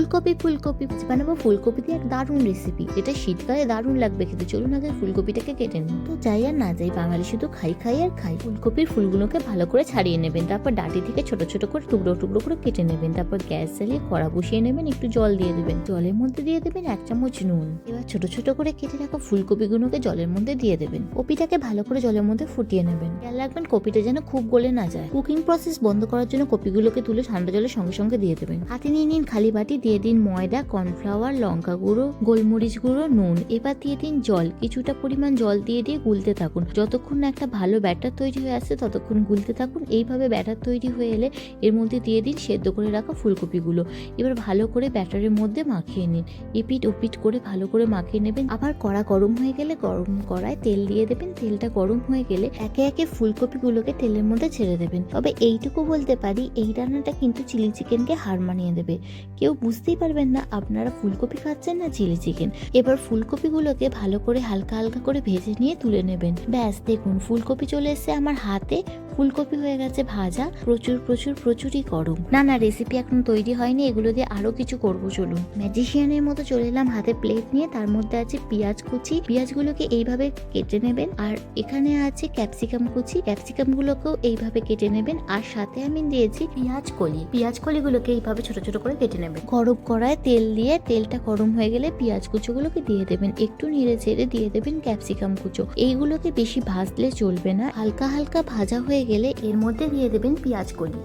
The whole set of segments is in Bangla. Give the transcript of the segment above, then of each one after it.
ফুলকপি ফুলকপি বানাবো। ফুলকপি দিয়ে এক দারুণ রেসিপি এটা শীতকালে দারুণ লাগবে খেতে। চলুন আগে ফুলকপিটাকে কেটে নিন তো যাই আর না যাই, বাঙালি শুধু খাই খাই আর খাই। ফুলকপির ফুলগুলোকে ভালো করে ছাড়িয়ে নেবেন। তারপর ডাটি থেকে ছোট ছোট করে টুকরো টুকরো করে কেটে নেবেন। তারপর গ্যাস জ্বালিয়ে কড়া বসিয়ে নেবেন। একটু জল দিয়ে দেবেন। জলের মধ্যে দিয়ে দেবেন এক চামচ নুন। এবার ছোট ছোট করে কেটে রাখা ফুলকপিগুলোকে জলের মধ্যে দিয়ে দেবেন। কপিটাকে ভালো করে জলের মধ্যে ফুটিয়ে নেবেন। খেয়াল রাখবেন কপিটা যেন খুব গলে না যায়। কুকিং প্রসেস বন্ধ করার জন্য কপিগুলোকে তুলে ঠান্ডা জলের সঙ্গে সঙ্গে দিয়ে দেবেন। হাতে নিয়ে নিন খালি বাটি, দিয়ে দিন ময়দা, কর্নফ্লাওয়ার, লঙ্কা গুঁড়ো, গোলমরিচ গুঁড়ো, নুন, এবার দিয়ে দিন জল। কিছুটা পরিমাণ জল দিয়ে দিয়ে গুলতে থাকুন। যতক্ষণ না একটা ভালো ব্যাটার তৈরি হয়ে আসছে, ততক্ষণ গুলতে থাকুন। এইভাবে ব্যাটার তৈরি হয়ে এলে এর মধ্যে দিয়ে দিন সেদ্ধ করে রাখা ফুলকপিগুলো। এবার ভালো করে ব্যাটারের মধ্যে মাখিয়ে নিন। এপিট ওপিট করে ভালো করে মাখিয়ে নেবেন। আবার কড়া গরম হয়ে গেলে গরম কড়ায় তেল দিয়ে দেবেন। তেলটা গরম হয়ে গেলে একে একে ফুলকপিগুলোকে তেলের মধ্যে ছেড়ে দেবেন। তবে এইটুকু বলতে পারি, এই রান্নাটা কিন্তু চিলি চিকেনকে হার মানিয়ে দেবে। কেউ বুঝতেই পারবেন না আপনারা ফুলকপি খাচ্ছেন না চিলি চিকেন। এবার ফুলকপিগুলোকে ভালো করে হালকা হালকা করে ভেজে নিয়ে তুলে নেবেন। ব্যাস, দেখুন, ফুলকপি চলে এসেছে আমার হাতে। ফুলকপি হয়ে গেছে ভাজা। প্রচুর প্রচুর, প্রচুরই গরম। না না রেসিপি এখন তৈরি হয়নি। এগুলো দিয়ে আরও কিছু করব, চলুন। ম্যাজিশিয়ানের মতো চলে এলাম হাতে প্লেট নিয়ে। তার মধ্যে আছে পেঁয়াজ কুচি। পেঁয়াজগুলোকে এইভাবে কেটে নেবেন। আর এখানে আছে ক্যাপসিকাম কুচি। ক্যাপসিকাম গুলোকেও এইভাবে কেটে নেবেন। আর সাথে আমি দিয়েছি পেঁয়াজ কলি। পেঁয়াজ কলিগুলোকে এইভাবে ছোট ছোট করে কেটে নেবেন। গরম কড়ায় তেল দিয়ে তেলটা গরম হয়ে গেলে পেঁয়াজ কুচোগুলোকে দিয়ে দেবেন। একটু নেড়ে ছেড়ে দিয়ে দেবেন ক্যাপসিকাম কুচো। এইগুলোকে বেশি ভাজলে চলবে না। হালকা হালকা ভাজা হয়ে গেলে এর মধ্যে দিয়ে দেবেন পেঁয়াজ কলি।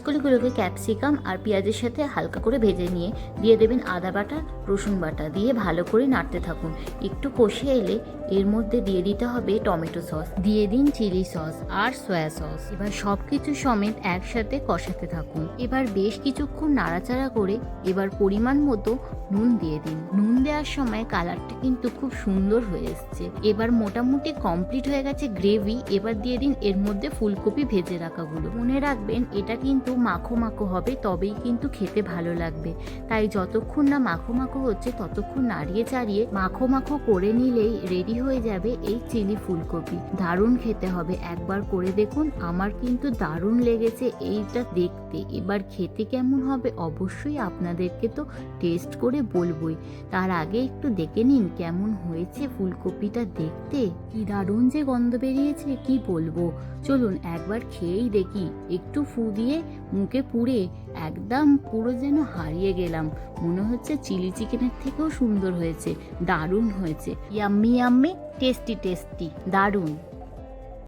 পেঁয়াজকলিগুলোকে ক্যাপসিকাম আর পেঁয়াজের সাথে হালকা করে ভেজে নিয়ে দিয়ে দেবেন আদা বাটা, রসুন বাটা দিয়ে ভালো করে নাড়তে থাকুন। একটু কষে এলে এর মধ্যে দিয়ে দিতে হবে টমেটো সস। দিয়ে দিন চিলি সস আর সয়া সস। এবার সব কিছু সমেত একসাথে কষাতে থাকুন। এবার বেশ কিছুক্ষণ নাড়াচাড়া করে এবার পরিমাণ মতো নুন দিয়ে দিন। নুন দেওয়ার সময় কালারটা কিন্তু খুব সুন্দর হয়ে এসছে। এবার মোটামুটি কমপ্লিট হয়ে গেছে গ্রেভি এবার দিয়ে দিন এর মধ্যে ফুলকপি ভেজে রাখাগুলো মনে রাখবেন, এটা কিন্তু মাখো মাখো হবে, তবেই কিন্তু খেতে ভালো লাগবে। তাই যতক্ষণ না মাখো মাখো হচ্ছে, ততক্ষণ নাড়িয়ে চাড়িয়ে মাখো মাখো করে নিলেই রেডি হয়ে যাবে এই চিলি ফুলকপি। দারুণ খেতে হবে। একবার করে দেখুন, আমার কিন্তু দারুণ লেগেছে এইটা দেখতে। এবার খেতে কেমন হবে অবশ্যই আপনাদেরকে তো টেস্ট করে বলবই। তার আগে একটু দেখে নিন কেমন হয়েছে ফুলকপিটা দেখতে। কি দারুণ যে গন্ধ বেরিয়েছে, কি বলব? চলুন একবার খেয়েই দেখি। একটু ফু দিয়ে মুখে পুড়ে একদম পুরো যেন হারিয়ে গেলাম। মনে হচ্ছে চিলি চিকেনের থেকেও সুন্দর হয়েছে, দারুণ হয়েছে। ইয়াম্মি ইয়াম্মি, টেস্টি টেস্টি, দারুণ।